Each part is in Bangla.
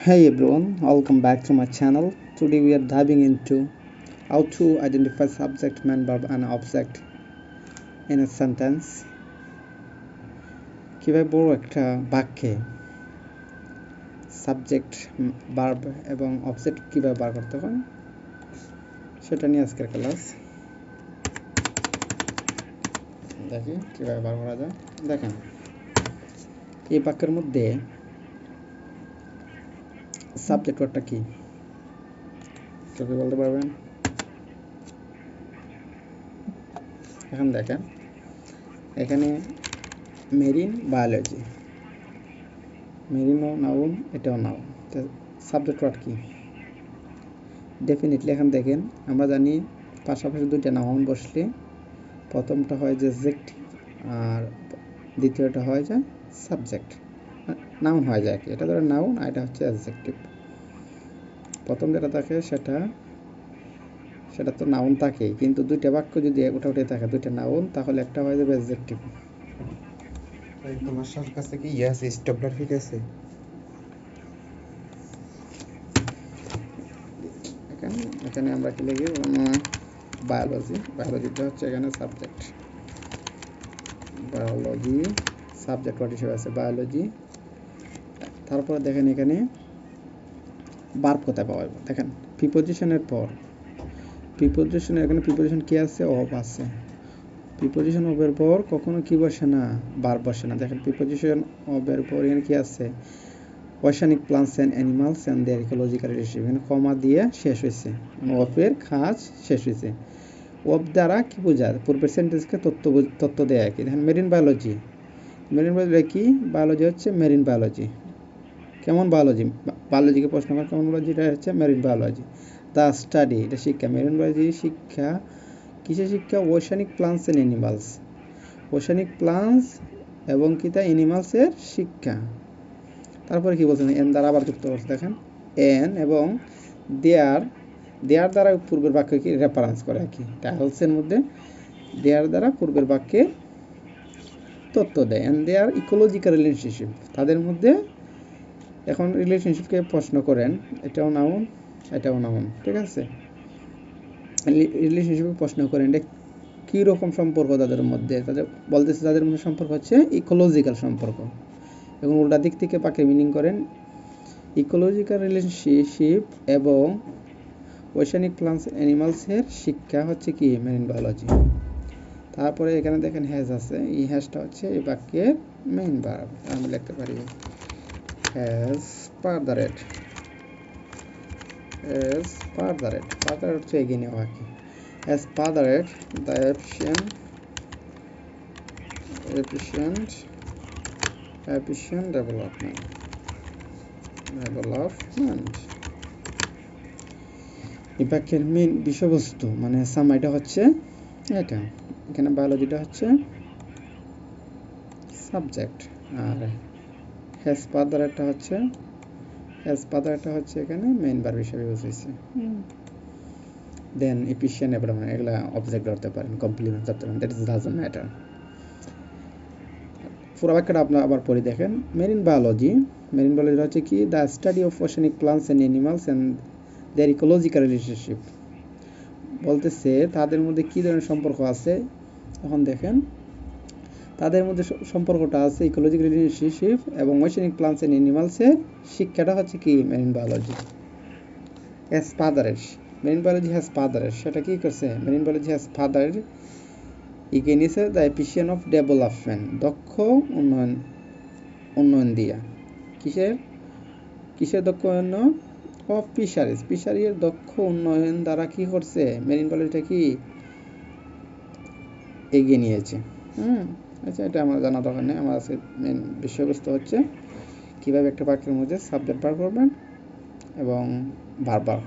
Hey everyone, welcome back to my channel. Today we are diving into how to identify subject, main verb and object in a sentence. কীভাবে বড় একটা বাক্যে সাবজেক্ট ভার্ব এবং অবজেক্ট কীভাবে বার করতে হয় সেটা নিয়ে আজকের ক্লাস দেখি কীভাবে বার করা যায় দেখেন এই বাক্যের মধ্যে সাবজেক্ট ওয়ার্ডটা কি? কেউ বলতে পারবেন? এখন দেখেন। এখানে মেরিন বায়োলজি। মেরিনও নাউন, এটাও নাউন। সাবজেক্ট ওয়ার্ড কি? ডেফিনেটলি এখন দেখেন, আমরা জানি পাশাপাশি দুইটা নাউন বসলে প্রথমটা হয় যে জেক্টিভ আর দ্বিতীয়টা হয় যে সাবজেক্ট নাউন হয়ে যায় কি এটা ধরে নাউন আর এটা হচ্ছে অ্যাডজেক্টিভ প্রথম যেটা থাকে সেটা সেটা তো নাউন থাকে কিন্তু দুইটা বাক্য যদি ওটা উঠে থাকে দুইটা নাউন তাহলে একটা হয়ে যাবে অ্যাডজেক্টিভ তোমার কাছে কি স্টেপলার ফিট আছে? এখানে এখানে আমরা কি লিখি? বায়োলজি বায়োলজিটা হচ্ছে এখানে সাবজেক্ট বায়োলজি সাবজেক্ট ওয়ার্ড হিসেবে আছে বায়োলজি তারপরে দেখেন এখানে বার্ব কোথায় পাওয়া যাবে? দেখেন প্রিপোজিশনের পর। প্রিপোজিশন এখানে প্রিপোজিশন কি আছে? অফ আছে। প্রিপোজিশন অফের পর কখনো কি বসে না? বার বসে না। দেখেন প্রিপোজিশন অফের পর এখানে কি আছে? Oceanic plants and animals and their ecological relationship এখানে কমা দিয়ে শেষ হয়েছে। মানে অফের খাজ শেষ হয়েছে। অফ দ্বারা কি বোঝায়? পূর্বের সেন্টেন্সকে তথ্য তথ্য দেয় আর কি দেখেন মেরিন বায়োলজি মেরিন বায়োলজি কি? বায়োলজি হচ্ছে মেরিন বায়োলজি কেমন বায়োলজি বায়োলজিকে প্রশ্ন করা কেমন বায়োলজি এটা হচ্ছে মেরিন বায়োলজি দ্য স্টাডি এটা শিক্ষা। মেরিন বায়োলজি শিক্ষা, কিসের শিক্ষা? Oceanic plants and animals oceanic plants এবং কি তা? অ্যানিমালসের শিক্ষা। তারপরে কি বলছেন? এন দ্বারা আবার যুক্ত করছে, দেখেন। এন এবং দেয়ার দেয়ার দ্বারা পূর্বের বাক্য কি? রেফারেন্স করে আর কি টাইলসের মধ্যে দেয়ার দ্বারা পূর্বের বাক্যে তথ্য দেয়। অ্যান্ড দেয়ার ইকোলজিক্যাল রিলেশনশিপ তাদের মধ্যে এখন রিলেশনশিপকে প্রশ্ন করেন, এটাও নাউন এটাও নাউন ঠিক আছে? রিলেশনশিপকে প্রশ্ন করেন এটা কীরকম সম্পর্ক তাদের মধ্যে? তাদের, বলতেছে তাদের মধ্যে সম্পর্ক হচ্ছে ইকোলজিক্যাল সম্পর্ক। এবং উল্টা দিক থেকে পাকে মিনিং করেন ইকোলজিক্যাল রিলেশনশিপ এবং ওশানিক প্লান্টস অ্যানিমালসের শিক্ষা হচ্ছে কি? মেরিন বায়োলজি তারপরে এখানে দেখেন হ্যাজ আছে। এই হ্যাজটা হচ্ছে এই বাক্যের মেইন ভার্ব আমি লিখতে পারি। Has furthered as fathered fathered হচ্ছে এগিয়ে নেওয়া as fathered the efficient efficient efficient development development এই মেন বিষয়বস্তু মানে সামাইটা হচ্ছে এটা এখানে বায়োলজিটা হচ্ছে সাবজেক্ট আর হ্যাজ ফাদারটা হচ্ছে অ্যাজ পাতাটা হচ্ছে এখানে মেইন বার হিসেবে ইউজ হয়েছে। দেন মানে এগুলা অবজেক্ট ধরতে পারেন কমপ্লিমেন্ট ধরতে পারেন দ্যাট ইজ ডাজন্ট ম্যাটার পুরো বাক্যটা আপনার আবার পড়ে দেখেন। মেরিন বায়োলজি মেরিন বায়োলজি হচ্ছে কি? The study of oceanic plants and animals and their ecological relationship বলতেছে তাদের মধ্যে কী ধরনের সম্পর্ক আছে? এখন দেখেন। তাদের মধ্যে সম্পর্কটা আছে ইকোলজিক্যাল রিলেশনশিপ এবং ওশেনিক প্লান্টস অ্যান্ড অ্যানিমালসের শিক্ষাটা হচ্ছে কি মেরিন বায়োলজি হ্যাজ ফাদারের মেরিন বায়োলজি হ্যাজ ফাদারের সেটা কি করছে? মেরিন বায়োলজি হ্যাজ ফাদারের ইকে নিছে দ্য এফিসিয়েন্ট অফ ডেভেলপমেন্ট দক্ষ উন্নয়ন উন্নয়ন দিয়া। কিসের? কিসের দক্ষ উন্নয়ন? অফ ফিশারিজ ফিশারির দক্ষ উন্নয়ন দ্বারা কি করছে মেরিন বায়োলজিটা কি এগিয়ে নিয়েছে। হুম? আচ্ছা এটা আমার জানা দরকার নেই। আমার আজকে মেন বিষয়বস্তু হচ্ছে কীভাবে একটা বাক্যের মধ্যে সাবজেক্ট বার করবেন এবং বারবার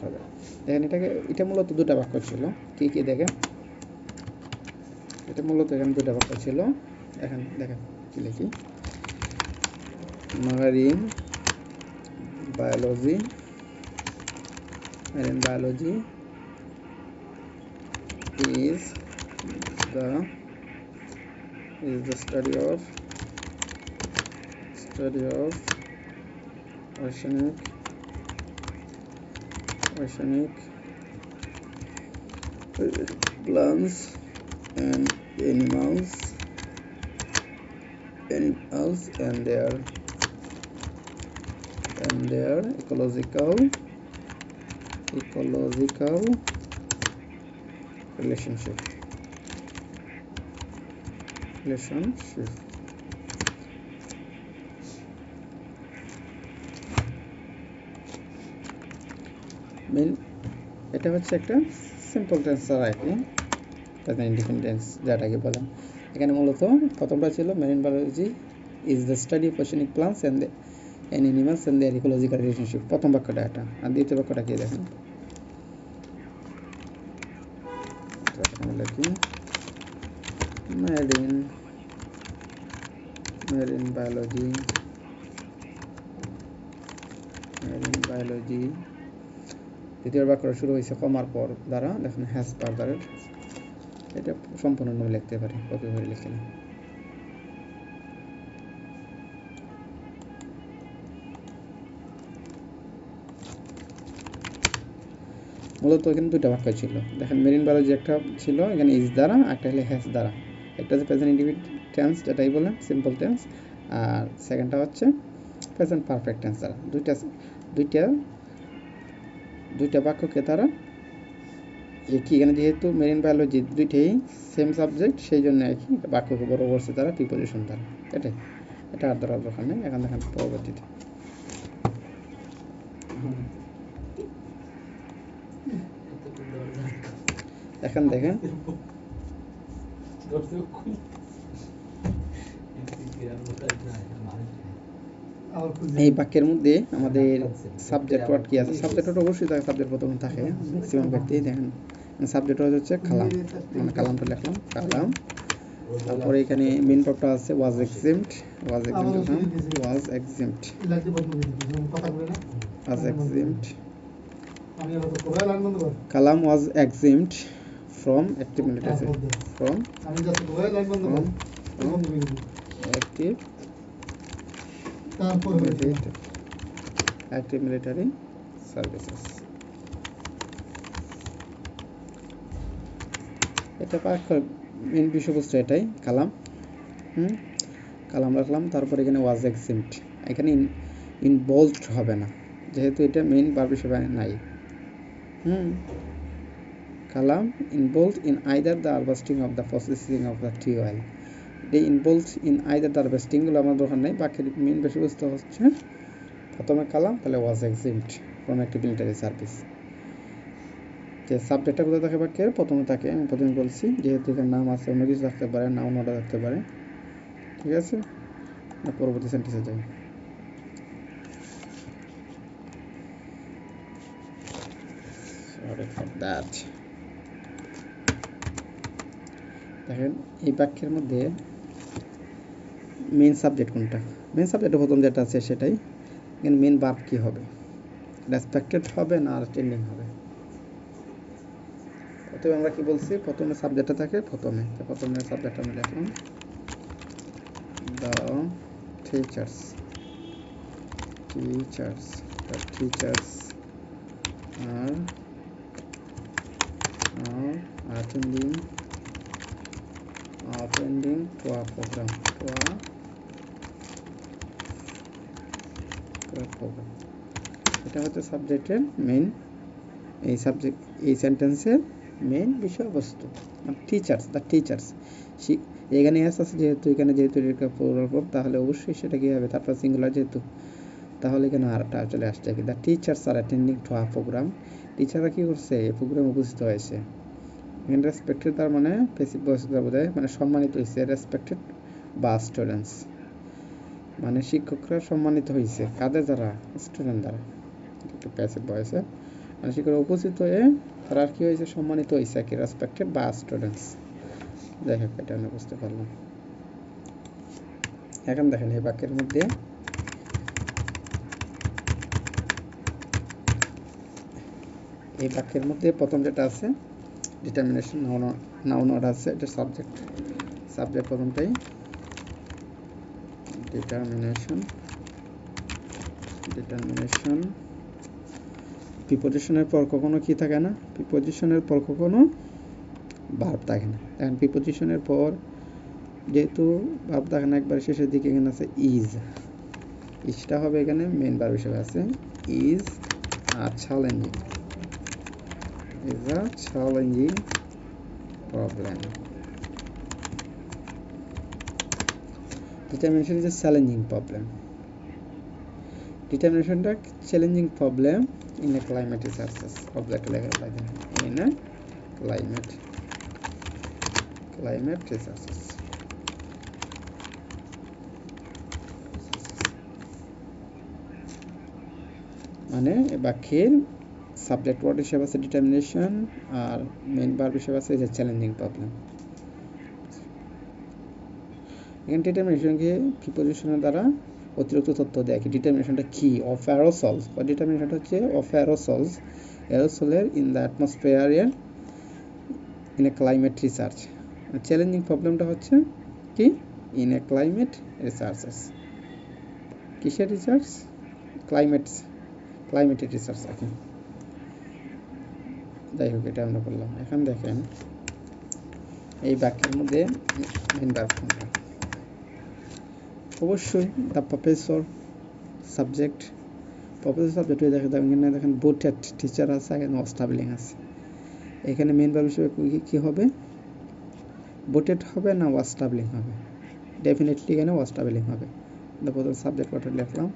করবেন দেখেন, এটাকে, এটা মূলত দুটা বাক্য ছিল। কি কি, দেখেন। এটা মূলত এখানে দুটা বাক্য ছিল। এখন দেখেন কি লিখি। Marine biology marine biology is the is the study of study of oceanic oceanic plants and animals. Animals and their and their ecological ecological relationship relationship main এটা হচ্ছে একটা সিম্পল টেন্সার আর কি প্রেজেন্ট ইন্ডিপেন্ডেন্স যেটাকে বলেন এখানে মূলত প্রথমটা ছিল marine biology is the study of oceanic plants and and animals and their ecological relationship প্রথম বাক্যটা এটা। আর দ্বিতীয় বাক্যটা কি দেখেন? Marine marine biology marine biology দ্বিতীয় বাক্য শুরু হয়েছে কমার পর দ্বারা, দেখেন হ্যাজ ফার্দারের এটা সম্পূর্ণ নামে লিখতে পারি, কপি করে লিখে নিই। মূলত এখানে দুইটা বাক্য ছিল। দেখেন মেরিন বায়োলজি একটা ছিল, এখানে ইজ দ্বারা, একটা হলে হ্যাজ দ্বারা। একটা হচ্ছে প্রেজেন্ট ইন্ডিভিড টেন্স যেটাই বলেন সিম্পল টেন্স আর সেকেন্ডটা হচ্ছে প্রেজেন্ট পারফেক্ট টেন্স দ্বারা। দুইটা দুইটা দুইটা বাক্যকে তারা একই এখানে যেহেতু মেরিন বায়োলজি দুইটাই সেম সাবজেক্ট সেই জন্য একই বাক্যকে বড় করছে তারা প্রিপোজিশন দ্বারা। এটাই। এটা আর ধরার দরকার নেই। এখন দেখেন পরবর্তীতে। এখন দেখেন এই বাক্যের মধ্যে আমাদের সাবজেক্ট ওয়ার্ড কি আছে? সাবজেক্ট ওয়ার্ড অবশ্যই থাকে সাবজেক্ট প্রথমে থাকে। ম্যাক্সিমাম ক্ষেত্রে দেখেন। সাবজেক্ট ওয়ার্ড হচ্ছে কালাম। মানে কালামটা লিখলাম, কালাম। তারপরে এখানে মেন টপটা আছে was exempted was exempted was exempted was exempted Kalam was exempted from active military from active active military services এটা পাক মেন বিষয়বস্তু এটাই কালাম। হুম? কালাম রাখলাম তারপর এখানে ওয়াজ এক্সিমড এখানে ইনভলভড হবে না। যেহেতু এটা মেইন বার হিসেবে নাই। হুম? Kalam involved in either the harvesting of the processing of the tea oil এটা ইনভলভড ইন আইদার দ্য হারভেস্টিংগুলো আমার দোকান নেই। বাকির মেইন বিষয়বস্তু হচ্ছে। প্রথমে কালাম, তাহলে ওয়াজ এক্সিমড ফ্রম একটি মিলিটারি সার্ভিস যে সাবজেক্টটা কোথায় থাকে বাক্যের? প্রথমে থাকে, আমি প্রথমে বলছি, যেহেতু এখানে নাম আছে, অন্য কিছু থাকতে পারে নাম অর্ডার থাকতে পারে। ঠিক আছে? পরবর্তী সেন্টেন্সে যাই। Sorry for that দেখেন, এই বাক্যের মধ্যে মেন সাবজেক্ট কোনটা? মেন সাবজেক্ট প্রথম যেটা আছে সেটাই। এখানে মেন বাপ কি হবে? রেসপেক্টেড হবে না স্ট্যান্ডিং হবে? প্রথমে আমরা কি বলছি? প্রথমে সাবজেক্টটা থাকে, প্রথমে। প্রথমে সাবজেক্ট আমরা লিখলাম the teachers teachers the teachers are attending attending to a program. To a, to a program. এটা হচ্ছে সাবজেক্টের মেইন এই সাবজেক্ট এই সেন্টেন্সের মেইন বিষয়বস্তু। টিচার্স দ্য টিচার্স এখানে এস আছে যেহেতু এখানে যেহেতু প্রোগ্রাম তাহলে অবশ্যই সেটা কী হবে? তারপর সিঙ্গুলার যেহেতু তাহলে এখানে আরটা চলে আসছে কি। The teachers are attending to a program টিচাররা কী করছে? এই প্রোগ্রামে উপস্থিত হয়েছে। এখানে রেসপেক্টেড তার মানে পেসিভ ভয়েস বোঝায় মানে সম্মানিত হয়েছে রেসপেক্টেড বা স্টুডেন্টস মানে শিক্ষকরা সম্মানিত হয়েছে কাদের দ্বারা? স্টুডেন্ট দ্বারা। একটু প্যাসিভ ভয়েসে মানে শিক্ষকরা উপস্থিত হয়ে, তারা কি হয়েছে সম্মানিত হয়েছে কি রেসপেক্টেড বা স্টুডেন্টস যাই হোক, এটা আমি বুঝতে পারলাম। এখন দেখেন এই বাক্যের মধ্যে। এই বাক্যের মধ্যে প্রথম যেটা আছে ডিটারমিনেশন নাউন ওয়ার্ড আছে এটা সাবজেক্ট সাবজেক্ট প্রথমটাই ডিটারমিনেশন ডিটারমিনেশন প্রিপোজিশনের পর কখনো কি থাকে না? প্রিপোজিশনের পর কখনো ভাব থাকে না। এখন প্রিপোজিশনের পর যেহেতু ভাব থাকে না, একবার শেষের দিকে এখানে আছে ইজ ইজটা হবে এখানে মেন ভার্ব হিসেবে আছে। Is are challenging is a challenging problem determination is a challenging problem. ডিটারমিনেশনটা challenging problem in a climate researches object লেখা লাগে in a climate climate researches মানে এ বাক্যের সাবজেক্ট ওয়ার্ড হিসেবে আছে ডিটারমিনেশন আর মেইন ভার্ব হিসেবে আছে যে চ্যালেঞ্জিং প্রবলেম এখানে ডিটারমিনেশনকে প্রিপোজিশনের দ্বারা অতিরিক্ত তথ্য দেয়? কি ডিটারমিনেশনটা কি? অফ অ্যারোসলস বা ডিটারমিনেশনটা হচ্ছে? Of aerosols অ্যারোসলের in the atmosphere in a climate research challenging প্রবলেমটা হচ্ছে কি? ইন এ ক্লাইমেট রিসার্চেস কিসের রিসার্চ ক্লাইমেট ক্লাইমেটের রিসার্চ আর কি যাই হোক, এটা আমরা বললাম এখন দেখেন, এই বাক্যের মধ্যে মেন ভার্ব কোনটা অবশ্যই the professor subject professor subject হয়ে দেখে এখানে দেখেন বোটেড টিচার আছে এখানে অস্টাবলিং আছে। এখানে মেন ভার্ব হিসেবে কি- হবে? বোটেড হবে না ওয়াস্টাবলিং হবে? ডেফিনেটলি এখানে ওয়াস্টাবলিং হবে। প্রথম সাবজেক্ট ওটা লিখলাম?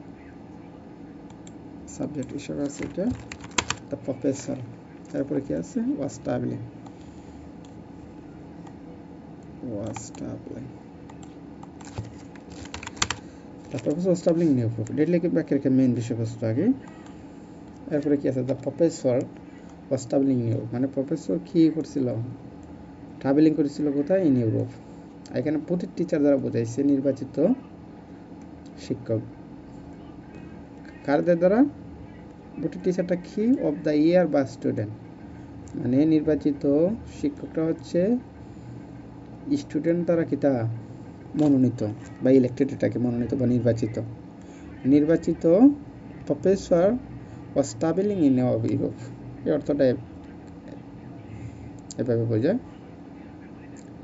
সাবজেক্ট হিসেবে আছে এটা দ্য প্রফেসর তারপরে কি আছে? ওয়াস্টাবলিং ওয়াস্টাবলিং তারপর হচ্ছে স্টাবলিং নিউ প্রুফ ডেট লিখে ব্যাকের একটা মেইন বিষয়বস্তু আগে এরপরে কি আছে? দ্য প্রফেসর স্টাবলিং নিউ মানে প্রফেসর কি করছিল? ট্রাভেলিং করেছিল কোথায়? ইন ইউরোপ এখানে প্রতিটি টিচার দ্বারা বোঝাইছে নির্বাচিত শিক্ষক। কারদের দ্বারা? প্রতি টিচারটা কি অফ দ্য ইয়ার বা স্টুডেন্ট মানে নির্বাচিত শিক্ষকটা হচ্ছে স্টুডেন্ট দ্বারা কিতা মনোনীত বা ইলেক্টেড এটাকে মনোনীত বা নির্বাচিত। নির্বাচিত প্রফেসর ও স্টাবলিং ইন অফ ইউরোপ এই অর্থটা এভাবে বোঝায়।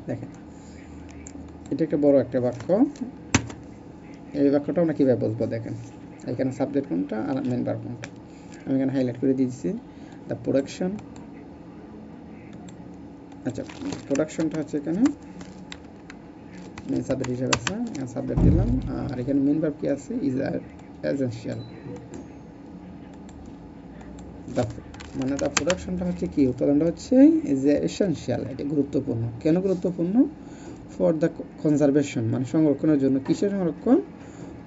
দেখেন, এটা একটা বড় একটা বাক্য। এই বাক্যটা আমরা কীভাবে বুঝব দেখেন? এখানে সাবজেক্ট কোনটা আর মেন বার কোনটা? আমি এখানে হাইলাইট করে দিয়েছি দ্য প্রোডাকশন আচ্ছা প্রোডাকশনটা হচ্ছে এখানে। মেন সাবজেক্ট হিসেবে আছে সাবজেক্ট দিলাম। আর এখানে মেন আছে? ইজ মানে প্রোডাকশনটা হচ্ছে কি? উৎপাদনটা হচ্ছে ইজ এসেনশিয়াল এটা গুরুত্বপূর্ণ। কেন গুরুত্বপূর্ণ? ফর দ্য কনজারভেশন মানে সংরক্ষণের জন্য। কিসের সংরক্ষণ?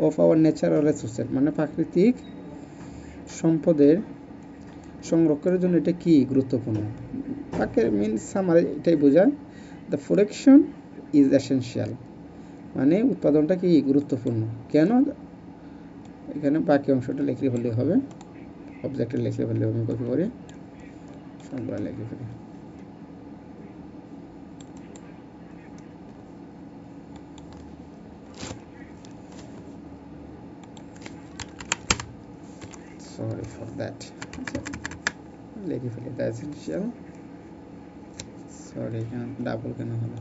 অফ আওয়ার ন্যাচারাল মানে প্রাকৃতিক সম্পদের সংরক্ষণের জন্য এটা কি গুরুত্বপূর্ণ? তাকে মিন সামারে এটাই বোঝায়। দ্য প্রোডাকশন ইজ এসেনশিয়াল মানে উৎপাদনটা কি গুরুত্বপূর্ণ? কেন? এখানে বাকি অংশটা লিখলে হলে হবে। অবজেক্টে লিখলে হলে আমি কপি করে সবগুলো লিখে ফেলি। Sorry for that. আচ্ছা লিখে ফেলি দ্য এসেনশিয়াল সরি কেন ডাবল কেন হলো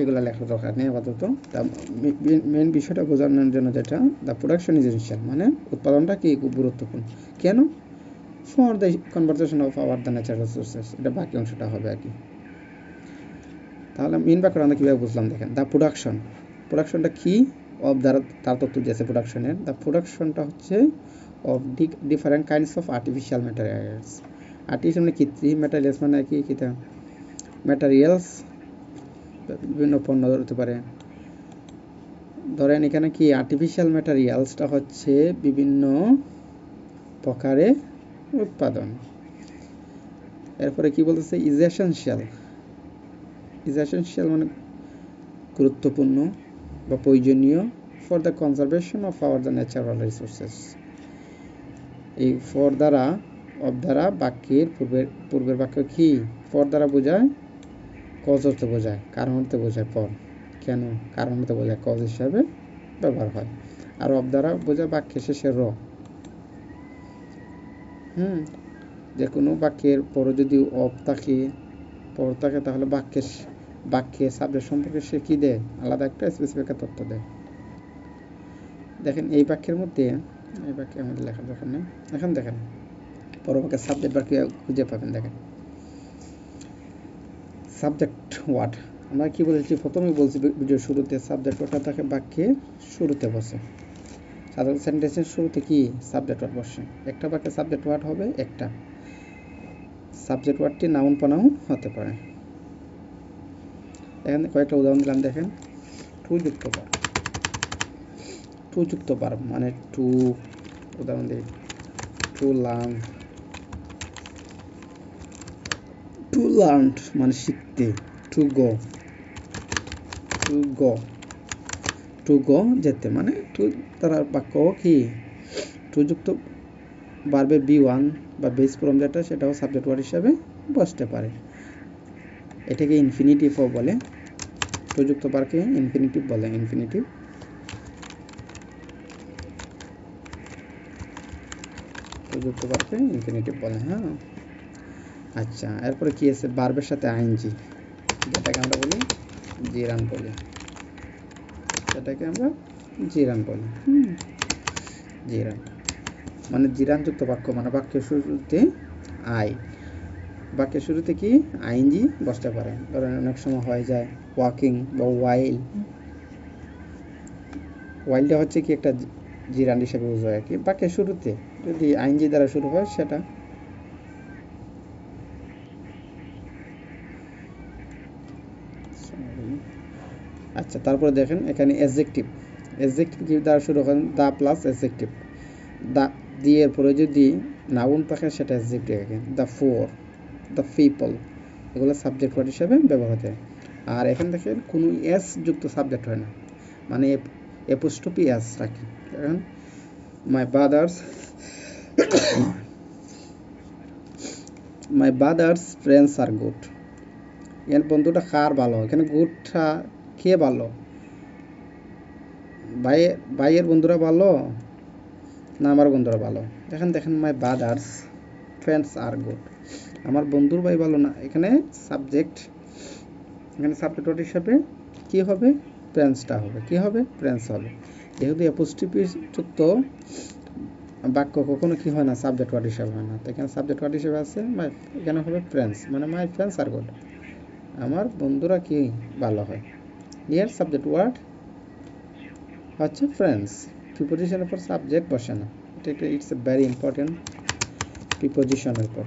এগুলো লেখার দরকার নেই আপাতত। মেন বিষয়টা বোঝানোর জন্য যেটা দ্য প্রোডাকশন ইজ এসেনশিয়াল মানে উৎপাদনটা কি খুব গুরুত্বপূর্ণ। কেন? For the conversation of our the natural resources এটা বাকি অংশটা হবে আর কি। তাহলে মেন ব্যাপার আমরা কীভাবে বুঝলাম দেখেন দ্য প্রোডাকশন প্রোডাকশনটা কি অফ দ্বারা তার তথ্য দিয়েছে প্রোডাকশনের দ্য প্রোডাকশনটা হচ্ছে of different kinds of artificial materials artificial মানে কৃত্রিম ম্যাটেরিয়ালস মানে কি? কিতা ম্যাটেরিয়ালস বিভিন্ন পণ্য হতে পারে। ধরেন এখানে কি? আর্টিফিশিয়াল ম্যাটেরিয়ালসটা হচ্ছে বিভিন্ন প্রকারে উৎপাদন। এরপরে কি বলতেছে? ইজ এসেনশিয়াল ইজ এসেনশিয়াল মানে গুরুত্বপূর্ণ বা প্রয়োজনীয় for the conservation of our the natural resources এই ফর দ্বারা অফ দ্বারা বাক্যের পূর্বের পূর্বের বাক্য কি? ফর দ্বারা বোঝায়? কজ অর্থে বোঝায়, কারণ অর্থে বোঝায় পর কেন? কারণ তো বোঝায় কজ হিসাবে ব্যবহার হয়। আর অফ দ্বারা বোঝায় বাক্যের শেষে র। হুম? যে কোনো বাক্যের পরে যদি অফ থাকে, পর থাকে তাহলে বাক্যের বাক্যে, সাবজেক্ট সম্পর্কে সে কি দেয়? আলাদা একটা স্পেসিফিক তথ্য দেয়। দেখেন, এই বাক্যের মধ্যে, এই বাক্যে আমাদের লেখার দরকার নেই। এখন দেখেন, পরবর্তী সাবজেক্ট বাক্য খুঁজে পাবেন, দেখেন। সাবজেক্ট ওয়ার্ড আমরা কি বলেছি? প্রথমেই বলছি ভিডিও শুরুতে সাবজেক্ট ওয়ার্ডটা থাকে বাক্যে শুরুতে বসে। সাধারণ সেন্টেন্সের শুরুতে কি? সাবজেক্ট ওয়ার্ড বসে। একটা বাক্যে সাবজেক্ট ওয়ার্ড হবে? একটা। সাবজেক্ট ওয়ার্ডটি নাউন প্রনাউন হতে পারে। এখানে কয়েকটা উদাহরণ দিলাম, দেখেন। টু যুক্ত বার টু যুক্ত বার মানে টু, উদাহরণ দিই। টু লার্ন টু লার্ন মানে শিখতে to go. To go. To go যেতে মানে টু তারা বাক্য কি? টু যুক্ত বাড়বে বি ওয়ান বা বেস ফর্ম যেটা, সেটাও সাবজেক্ট ওয়ার্ড হিসাবে বসতে পারে। এটাকে ইনফিনিটিভও বলে। প্রযুক্ত পার্কে ইনফিনিটিভ বলে ইনফিনিটিভ প্রযুক্ত পার্কে ইনফিনিটিভ বলে হ্যাঁ। আচ্ছা এরপরে কি আছে? বার্বের সাথে আইনজি যেটাকে আমরা বলি জিরান বলি। সেটাকে আমরা জিরান বলি। হুম জিরান মানে জিরানযুক্ত বাক্য মানে বাক্যের শুরুতে আই বাক্যের শুরুতে কি? আইনজি বসতে পারে। ধরেন অনেক সময় হয়ে যায় ওয়াকিং বা ওয়াইল ওয়াইলটা হচ্ছে কি একটা জিরান হিসেবে বোঝায় আর কি। বাক্যের শুরুতে যদি আইনজি দ্বারা শুরু হয় সেটা। আচ্ছা তারপরে দেখেন এখানে এজেক্টিভ এজেক্টিভ কি দ্বারা শুরু হয়? দা প্লাস এজেক্টিভ দা দিয়ে পরে যদি নাউন থাকে সেটা এজেক্টিভ এখানে দ্য ফোর। দ্য পিপল এগুলো সাবজেক্ট ওয়ার্ড হিসাবে ব্যবহার হয়। আর এখানে দেখেন, কোনো এস যুক্ত সাবজেক্ট হয় না। মানে এপোস্টপি এস রাখি। এখন my brothers my brothers friends are good এর বন্ধুটা কার ভালো? এখানে গুডটা কে ভালো? ভাইয়ের ভাইয়ের বন্ধুরা ভালো না আমার বন্ধুরা ভালো? এখন দেখেন my brothers friends are good আমার বন্ধুর ভাই ভালো না। এখানে সাবজেক্ট এখানে সাবজেক্ট ওয়ার্ড হিসাবে কি হবে? ফ্রেন্ডসটা হবে। কি হবে? প্রেন্স হবে। যেহেতু অ্যাপোস্টিপি যুক্ত বাক্য কখনো কি হয় না সাবজেক্ট ওয়ার্ড হিসাবে হয় না। তো এখানে সাবজেক্ট ওয়ার্ড হিসাবে আছে মাই এখানে হবে ফ্রেন্ডস মানে মাই ফ্রেন্ডস আর গুড আমার বন্ধুরা কি ভালো হয়? ইয়ার সাবজেক্ট ওয়ার্ড হচ্ছে ফ্রেন্ডস প্রিপোজিশনের পর সাবজেক্ট বসে না। এটা ইটস এ ভেরি ইম্পর্টেন্ট প্রিপোজিশনের পর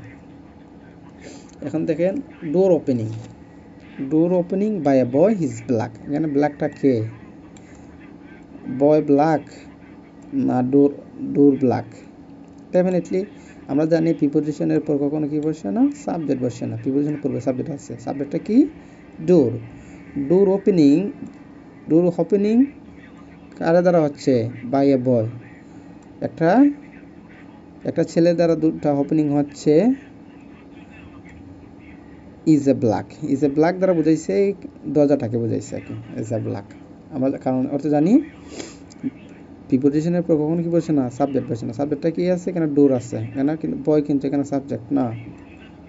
এখন দেখেন door opening door opening by a boy his black এখানে ব্ল্যাকটা কে? বয় ব্ল্যাক না ডোর ডোর ব্ল্যাক ডেফিনেটলি আমরা জানি প্রিপোজিশনের পর কখনো কি বসে না সাবজেক্ট বসে না। প্রিপোজিশনের পূর্বে সাবজেক্ট আছে। সাবজেক্টটা কি? Door door opening door opening কারা দ্বারা হচ্ছে? বাই এ বয় একটা একটা ছেলে দ্বারা দুটা ওপেনিং হচ্ছে। Is a black is a black দ্বারা বুঝাইছে, দরজাটাকে বুঝাইছে আর কি ইজ এ ব্ল্যাক আমরা কারণ অর্থ জানি প্রিপোজিশনের পর কখনো কি বলছে না সাবজেক্ট বলছে না। সাবজেক্টটা কি আছে? এখানে ডোর আছে। এখানে কিন্তু বয় কিন্তু এখানে সাবজেক্ট না।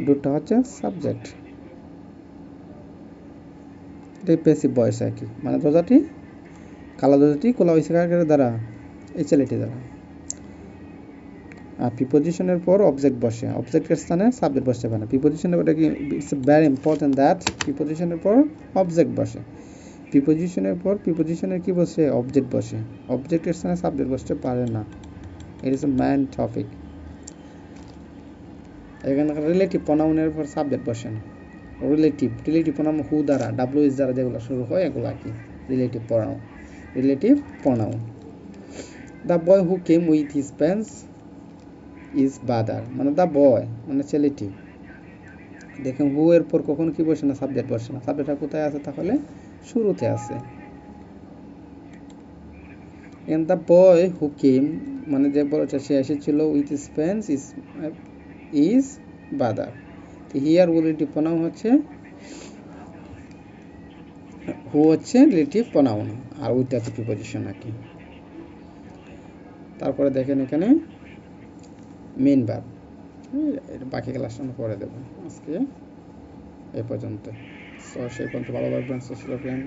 ডোরটা হচ্ছে সাবজেক্ট এটাই পেসিভ বয়স আর কি। মানে দরজাটি, কালো দরজাটি খোলা হয়েছে কার দ্বারা? এই ছেলেটি দ্বারা। প্রিপোজিশনের পর অবজেক্ট বসে। অবজেক্টের স্থানে সাবজেক্ট পারে না। প্রিপোজিশনের ওটা কি ইটস ভেরি ইম্পর্টেন্ট দ্যাট প্রিপোজিশনের পর অবজেক্ট বসে। প্রিপোজিশনের পর প্রিপোজিশনের কি বসে? অবজেক্ট বসে। অবজেক্টের স্থানে সাবজেক্ট বসতে পারে না। It is a man topic এখানে রিলেটিভ প্রনাউনের পর সাবজেক্ট বসে। না রিলেটিভ রিলেটিভ প্রনাউন হু দ্বারা ডাব্লিউ ইস দ্বারা যেগুলো শুরু হয়, এগুলো আর কি। Relative pronoun relative pronoun the boy who came with his pans is brother মানে দ্য বয় মানে ছেলেটি। দেখেন হু এর পর কখনো কি বসে না সাবজেক্ট বসে না। সাবজেক্টটা কোথায় আছে তাহলে? শুরুতে আছে। এন দ্য বয় হু কেম মানে যে বলটা সে এসেছিল with his pans is is brother. Here already pronoun হচ্ছে হু হচ্ছে রিলেটিভ প্রোনাউন আর ওইটা হচ্ছে প্রিপোজিশন আর কি। তারপরে দেখেন এখানে মেন ভার্ব বাকি ক্লাস আমরা পরে দেবো। আজকে এ পর্যন্ত। সো সেই পর্যন্ত ভালো লাগবেন সুস্থ থাকবেন।